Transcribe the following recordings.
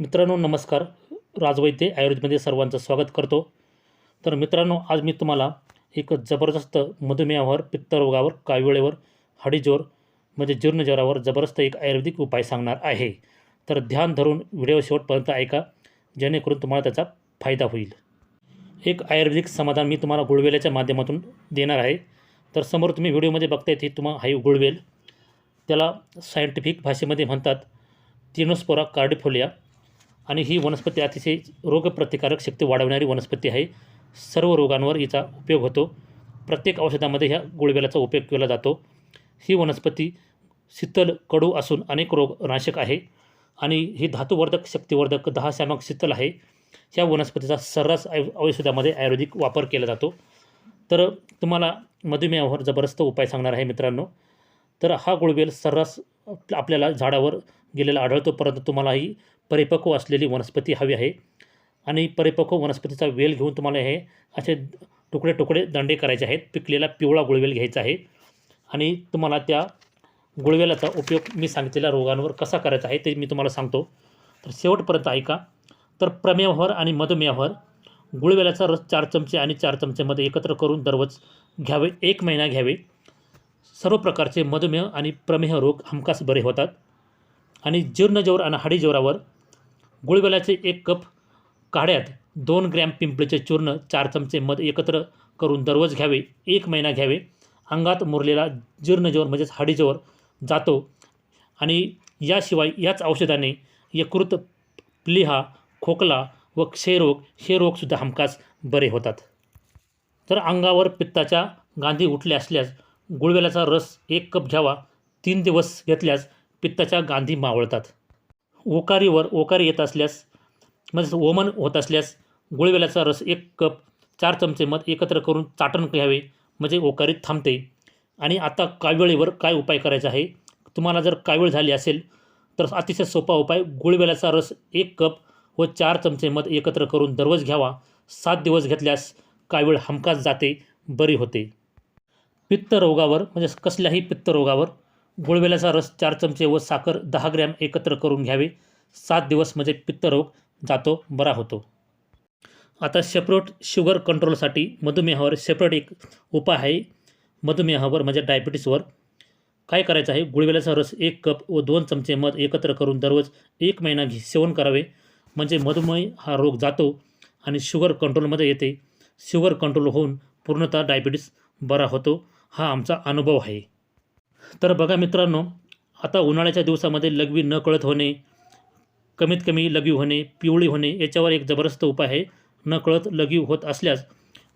मित्रांनो नमस्कार. राजवैद्य आयुर्वेदमध्ये सर्वांचं स्वागत करतो. तर मित्रांनो आज मी तुम्हाला एक जबरदस्त मधुमेहावर पित्तरोगावर काविळेवर हडीजोर म्हणजे जीर्णज्वरावर जबरदस्त एक आयुर्वेदिक उपाय सांगणार आहे. तर ध्यान धरून व्हिडिओ शेवटपर्यंत ऐका जेणेकरून तुम्हाला त्याचा फायदा होईल. एक आयुर्वेदिक समाधान मी तुम्हाला गुळवेल्याच्या माध्यमातून देणार आहे. तर समोर तुम्ही व्हिडिओमध्ये बघताय ती तुम्हा हाई गुळवेल. त्याला सायंटिफिक भाषेमध्ये म्हणतात तिनोस्पोरा कार्डिफोलिया. आणि ही वनस्पती अतिशय रोगप्रतिकारक शक्ती वाढवणारी वनस्पती आहे. सर्व रोगांवर हिचा उपयोग होतो. प्रत्येक औषधामध्ये ह्या गुळवेलाचा उपयोग केला जातो. ही वनस्पती शीतल कडू असून अनेक रोग नाशक आहे आणि ही धातुवर्धक शक्तिवर्धक दहा शामक शीतल आहे. ह्या वनस्पतीचा सर्रास आयु औषधामध्ये आयुर्वेदिक वापर केला जातो. तर तुम्हाला मधुमेहावर जबरदस्त उपाय सांगणार आहे मित्रांनो. तर हा गुळवेल सर्रास आपल्याला झाडावर गेलेला आढळतो परंतु तुम्हाला ही परिपक्व असलेली वनस्पती हवी आहे. आणि परिपक्व वनस्पतीचा वेल घेऊन तुम्हाला हे असे तुकडे तुकडे दंडे करायचे आहेत. पिकलेला पिवळा गुळवेल घ्यायचा आहे. आणि तुम्हाला त्या गुळवेलाचा उपयोग मी सांगितलेल्या रोगांवर कसा करायचा आहे ते मी तुम्हाला सांगतो. तर शेवटपर्यंत ऐका. तर प्रमेहावर आणि मधुमेहावर गुळवेलाचा रस चार चमचे आणि चार चमचेमध्ये एकत्र करून दररोज घ्यावे एक महिना घ्यावे. सर्व प्रकारचे मधुमेह आणि प्रमेह रोग हमखास बरे होतात. आणि जीर्णजोर आणि हाडीजोरावर गुळवेलाचे एक कप काढ्यात दोन ग्रॅम पिंपळीचे चूर्ण चार चमचे मध एकत्र करून दररोज घ्यावे एक महिना घ्यावे. अंगात मुरलेला जीर्णजोर म्हणजेच हाडीजोर जातो आणि याशिवाय याच औषधाने यकृत प्लिहा खोकला व क्षयरोग हे रोगसुद्धा हमखास बरे होतात. तर अंगावर पित्ताच्या गांधी उठल्या असल्यास गुळवेलाचा रस एक कप घ्यावा तीन दिवस घेतल्यास पित्ताच्या गांधी मावळतात. ओकारीवर ओकारी येत असल्यास म्हणजे ओमन होत असल्यास गुळवेलाचा रस एक कप चार चमचे मध एकत्र करून चाटण घ्यावे म्हणजे ओकारी थांबते. आणि आता काविळीवर काय उपाय करायचा आहे? तुम्हाला जर कावीळ झाली असेल तर अतिशय सोपा उपाय गुळवेलाचा रस एक कप व चार चमचे मध एकत्र करून दररोज घ्यावा. सात दिवस घेतल्यास कावीळ हमखास जाते बरी होते. पित्तरोगावर म्हणजे कसल्याही पित्तरोगावर गुळवेलाचा रस चार चमचे व साखर दहा ग्रॅम एकत्र करून घ्यावे. सात दिवस म्हणजे पित्तरोग जातो बरा होतो. आता सेपरेट शुगर कंट्रोलसाठी मधुमेहावर सेपरेट एक उपाय आहे. मधुमेहावर म्हणजे डायबिटीसवर. काय करायचं आहे? गुळवेलाचा रस एक कप व दोन चमचे मध एकत्र करून दररोज एक महिना घे सेवन करावे. म्हणजे मधुमेह हा रोग जातो आणि शुगर कंट्रोलमध्ये येते. शुगर कंट्रोल होऊन पूर्णतः डायबिटीस बरा होतो. हा आमचा अनुभव आहे. तर बघा मित्रांनो आता उन्हाळ्याच्या दिवसामध्ये लघवी न कळत होणे कमीत कमी लघवी होणे पिवळी होणे याच्यावर एक जबरदस्त उपाय आहे. न कळत लघवी होत असल्यास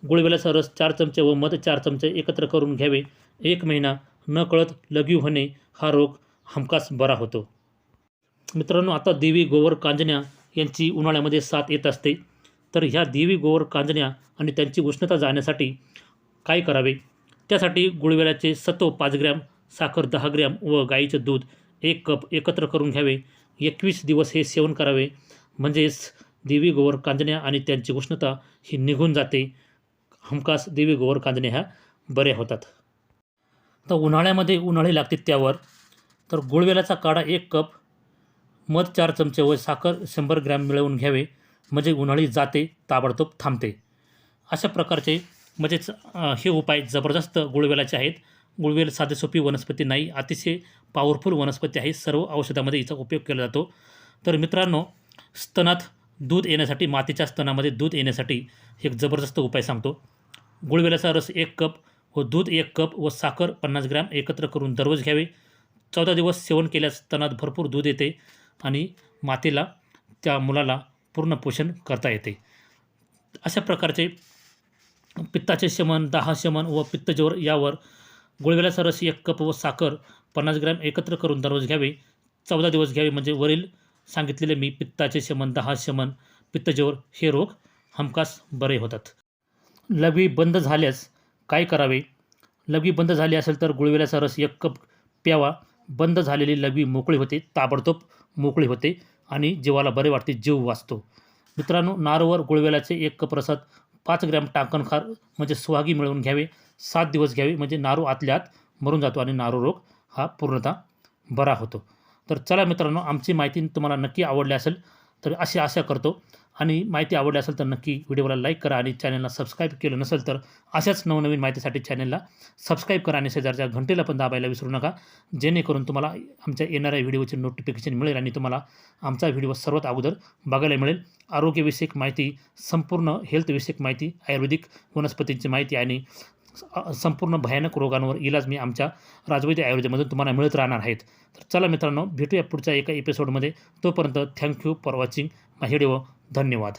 गुळवेलाचा रस चार चमचे व मध चार चमचे एकत्र करून घ्यावे. एक महिना न कळत लघवी होणे हा रोग हमखास बरा होतो. मित्रांनो आता देवी गोवर कांजण्या यांची उन्हाळ्यामध्ये साथ येत असते. तर ह्या देवी गोवर कांजण्या आणि त्यांची उष्णता जाण्यासाठी काय करावे? त्यासाठी गुळवेलाचे सत्व पाच ग्रॅम साखर दहा ग्रॅम व गाईचं दूध एक कप एकत्र करून घ्यावे. एकवीस दिवस हे सेवन करावे. म्हणजेच देवी गोवर कांजण्या आणि त्यांची उष्णता ही निघून जाते. हमखास देवी गोवर कांजण्या ह्या बऱ्या होतात. तर उन्हाळ्यामध्ये उन्हाळी लागते त्यावर. तर गुळवेलाचा काढा एक कप. मध चार चमचे व साखर शंभर ग्रॅम मिळवून घ्यावे. म्हणजे उन्हाळी जाते ताबडतोब थांबते. अशा प्रकारचे म्हणजेच हे उपाय जबरदस्त गुळवेलाचे आहेत. गुळवेल साधे सोपी वनस्पती नाही. अतिशय पॉवरफुल वनस्पती आहे. सर्व औषधामध्ये हिचा उपयोग केला जातो. तर मित्रांनो स्तनात दूध येण्यासाठी मातीच्या स्तनामध्ये दूध येण्यासाठी एक जबरदस्त उपाय सांगतो. गुळवेलाचा रस एक कप व दूध एक कप व साखर पन्नास ग्रॅम एकत्र करून दररोज घ्यावे. चौदा दिवस सेवन केल्यास स्तनात भरपूर दूध येते आणि मातेला त्या मुलाला पूर्ण पोषण करता येते. अशा प्रकारचे पित्ताचे शमन दहा शमन व पित्तज्वर यावर गुळवेलाचा रस एक कप व साखर पन्नास ग्रॅम एकत्र करून दररोज घ्यावे. चौदा दिवस घ्यावे म्हणजे वरील सांगितलेले मी पित्ताचे शमन दहा शमन पित्तजोर हे रोग हमखास बरे होतात. लघवी बंद झाल्यास काय करावे? लघवी बंद झाली असेल तर गुळवेलाचा रस एक कप प्यावा. बंद झालेली लघवी मोकळी होते ताबडतोब मोकळी होते आणि जीवाला बरे वाटते जीव वाचतो. मित्रांनो नारवर गुळवेलाचे एक कप रसात पाच ग्रॅम टाकणखार म्हणजे सुहागी मिळवून घ्यावे. सात दिवस घ्यावे. म्हणजे नारू आतल्या आत मरून जातो आणि नारू रोग हा पूर्णतः बरा होतो. तर चला मित्रांनो आमची माहिती तुम्हाला नक्की आवडली असेल तर अशी आशा करतो. आणि माहिती आवडली असेल तर नक्की व्हिडिओला लाईक करा आणि चॅनलला सबस्क्राईब केलं नसेल तर अशाच नवनवीन माहितीसाठी चॅनलला सबस्क्राईब करा आणि शेजारच्या घंटेला पण दाबायला विसरू नका. जेणेकरून तुम्हाला आमच्या येणाऱ्या व्हिडिओचे नोटिफिकेशन मिळेल आणि तुम्हाला आमचा व्हिडिओ सर्वात अगोदर बघायला मिळेल. आरोग्यविषयक माहिती संपूर्ण हेल्थविषयक माहिती आयुर्वेदिक वनस्पतींची माहिती आणि संपूर्ण भयानक रोगांवर इलाज मी आमच्या राजवैद्य आयुर्वेदमधून तुम्हाला मिळत राहणार आहेत. तर चला मित्रांनो भेटूया पुढच्या एका एपिसोडमध्ये तोपर्यंत thank you for watching my video धन्यवाद.